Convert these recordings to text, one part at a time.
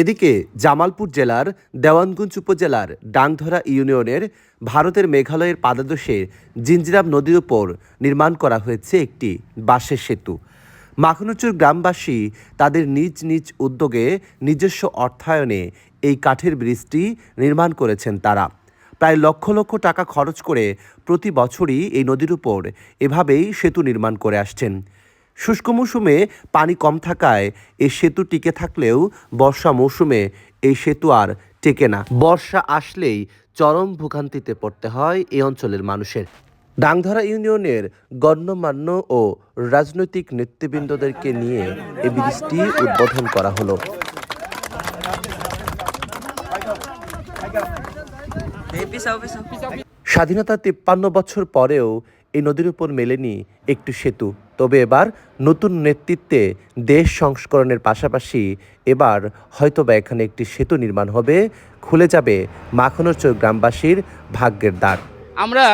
এদিকে জামালপুর জেলার দেওয়ানগঞ্জ উপজেলার ডাংধরা ইউনিয়নের ভারতের মেঘালয়ের পাদদেশে জিঞ্জিরাম নদীর উপর নির্মাণ করা হয়েছে একটি বাঁশের সেতু। মাখনুচুর গ্রামবাসী তাদের নিজ নিজ উদ্যোগে নিজস্ব অর্থায়নে এই কাঠের ব্রিজটি নির্মাণ করেছেন তারা। প্রায় লক্ষ লক্ষ টাকা খরচ করে প্রতি বছরই এই নদীর উপর এভাবেই সেতু নির্মাণ করে আসছেন। শুষ্ক মৌসুমে পানি কম থাকায় এই সেতু টিকে থাকলেও বর্ষা মৌসুমে এই সেতু আর টেকে না। বর্ষা আসলেই চরম ভোগান্তিতে পড়তে হয় এই অঞ্চলের মানুষের। ডাংধরা ইউনিয়নের গণ্যমান্য ও রাজনৈতিক নেতৃবৃন্দদেরকে নিয়ে এই ব্রিজটি উদ্বোধন করা হলো। স্বাধীনতা তিপ্পান্ন বছর পরেও এই নদীর উপর মেলেনি একটু সেতু। তবে এবার নতুন নেতৃত্বে দেশ সংস্করণের পাশাপাশি এবার হয়তোবা এখানে একটি সেতু নির্মাণ হবে, খুলে যাবে মাখনরচর গ্রামবাসীর ভাগ্যের দ্বার। আমরা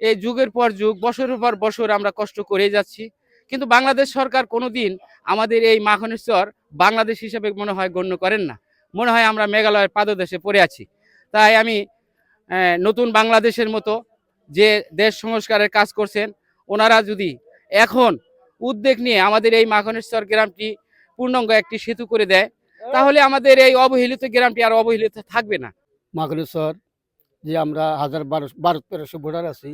এই যুগের পর যুগ, বছরের পর বছর আমরা কষ্ট করে যাচ্ছি। কিন্তু বাংলাদেশ সরকার কোনোদিন আমাদের এই মাখনেশ্বর বাংলাদেশ হিসেবে মনে হয় গণ্য করেন না। মনে হয় আমরা মেঘালয়ের পাদদেশে পড়ে আছি। তাই আমি নতুন বাংলাদেশের মতো যে দেশ সংস্কারের কাজ করছেন ওনারা যদি এখন উদ্যোগ নিয়ে আমাদের এই মাখনেশ্বর গ্রামটি পূর্ণাঙ্গ একটি সেতু করে দেয় তাহলে আমাদের এই অবহেলিত গ্রামটি আর অবহেলিত থাকবে না। মাগরেশ্বর যে আমরা হাজার বারো বারো তেরোশো ভোটার আছি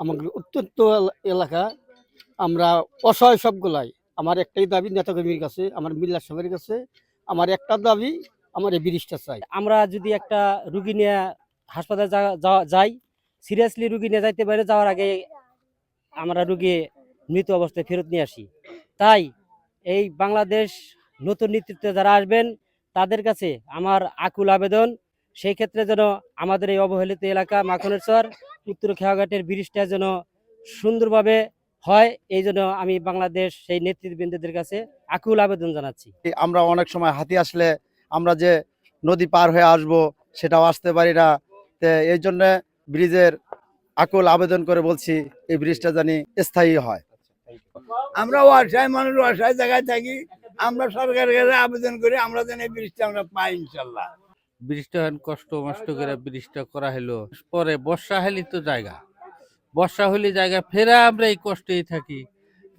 আমাদের অত্যন্ত এলা- এলাকা আমরা অসহায় সবগুলাই আমার একটাই দাবি নেতাকর্মীর কাছে আমার মিল্লা সাহেবের কাছে আমার একটা দাবি আমার এই ব্রিজটা চাই। আমরা যদি একটা রুগী নিয়ে হাসপাতালে যাই সিরিয়াসলি রুগী নিয়ে যাইতে পারে, যাওয়ার আগে আমরা রুগী মৃত অবস্থায় ফেরত নিয়ে আসি। তাই এই বাংলাদেশ নতুন নেতৃত্বে যারা আসবেন, তাদের কাছে আমার আকুল আবেদন, সেই ক্ষেত্রে যেন আমাদের এই অবহেলিত এলাকা মাখনের চর উত্তর খেয়াঘাটের ব্রিজটা যেন সুন্দরভাবে হয়, এই জন্য আমি বাংলাদেশ সেই নেতৃবৃন্দদের কাছে আকুল আবেদন জানাচ্ছি। আমরা অনেক সময় হাতি আসলে আমরা যে নদী পার হয়ে আসব, সেটাও আসতে পারি না। তো এই জন্য ব্রিজের আকুল আবেদন করে বলছি এই ব্রিজটা জানি স্থায়ী হয়। আমরা অসহায় মানুষ অসহায় জায়গায় থাকি। আমরা সরকারের কাছে আবেদন করি আমরা যেন এই বৃষ্টি আমরা পাই ইনশাল্লাহ। ব্রিজটা কষ্ট মষ্ট করে ব্রিজটা করা হলো। পরে বর্ষা হলে তো জায়গা। বর্ষা হলে জায়গা ফেরা আমরা এই কষ্টেই থাকি।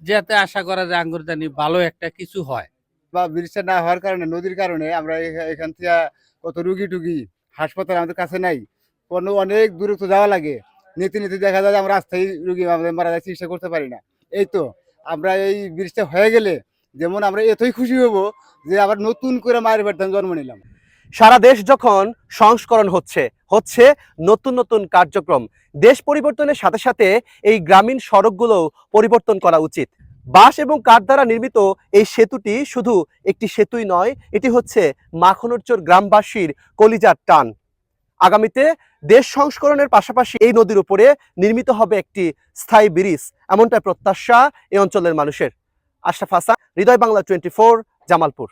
যাতে আশা করা যায় আঙ্গুর জানি ভালো একটা কিছু হয়। বা ব্রিজটা না হওয়ার কারণে নদীর কারণে আমরা এখা- এখান থেকে কত রুগী টুগী হাসপাতাল আমাদের কাছে নাই। অনেক দূরত্ব যাওয়া লাগে। নীতি নীতি দেখা যায় আমরা রাস্তায় রুগী আমাদের মারা যায় চিকিৎসা করতে পারি না। এই তো, আমরা এই ব্রিজটা হয়ে গেলে যেমন আমরা এতই খুশি হব যে আবার নতুন করে মায়ের বাড়িতে জন্ম নিলাম। সারা দেশ যখন সংস্করণ হচ্ছে হচ্ছে নতুন নতুন কার্যক্রম। দেশ পরিবর্তনের সাথে সাথে এই গ্রামীণ সড়কগুলো পরিবর্তন করা উচিত। বাঁশ এবং কাঠ দ্বারা নির্মিত এই সেতুটি শুধু একটি সেতুই নয়, এটি হচ্ছে মাখনরচর গ্রামবাসীর কলিজার টান। আগামীতে দেশ সংস্করণের পাশাপাশি এই নদীর উপরে নির্মিত হবে একটি স্থায়ী ব্রিজ। এমনটাই প্রত্যাশা এই অঞ্চলের মানুষের। আশরাফ হাসান, হৃদয় বাংলা টোয়েন্টি জামালপুর।